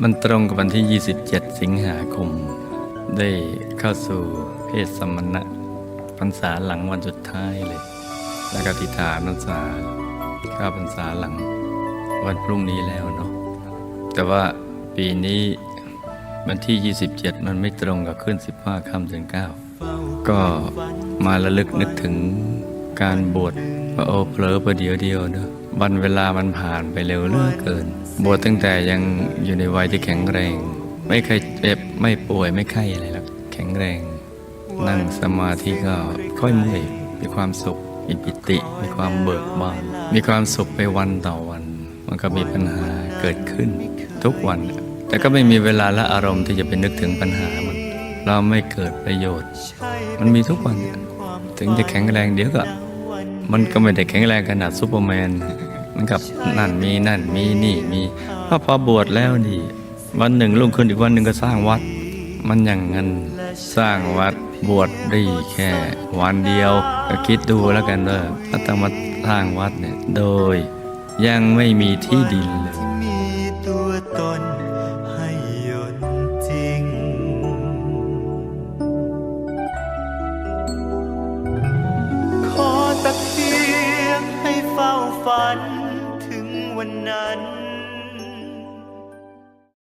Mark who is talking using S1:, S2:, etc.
S1: มันตรงกับวันที่ 27 สิงหาคม ได้เข้าสู่เพศสมณะพรรษาหลังวันสุดท้ายเลย แล้วก็ทิฐานพรรษาข้าพรรษาหลังวันพรุ่งนี้แล้วเนาะแต่ว่าปีนี้วันที่ 27 มันไม่ตรงกับขึ้น 15ค่ำเดือน9ก็มาระลึกนึกถึงการบวช โอ้เผลอประเดี๋ยวเดียวเนอะวันเวลามันผ่านไปเร็วเหลือเกิน บวชตั้งแต่ยังอยู่ในวัยที่แข็งแรง ไม่เคยเจ็บไม่ป่วยไม่ไข้อะไรหรอกแข็งแรง นั่งสมาธิก็ค่อยเมื่อยมีความสุขมีปิติ มีความเบิกบาน มีความสุขไปวันต่อวัน มันก็มีปัญหาเกิดขึ้น ทุกวัน แต่ก็ไม่มีเวลาและอารมณ์ที่จะไปนึกถึงปัญหามัน เราไม่เกิดประโยชน์ มันมีทุกวัน ถึงจะแข็งแรงเดี๋ยวก็ มันก็ไม่ได้แข็งแรงขนาดซูเปอร์แมน มันกับนั่นมีนั่นมีนี่มีพอพอบวชแล้วนี่ วันหนึ่งรุ่งขึ้นอีกวันหนึ่งก็สร้างวัด มันอย่างนั้นสร้างวัดบวชได้แค่ วันเดียวก็คิดดูแล้วกันว่าถ้าต้องมาสร้างวัดเนี่ยโดยยังไม่มีที่ดินเลย
S2: ฝันถึงวันนั้น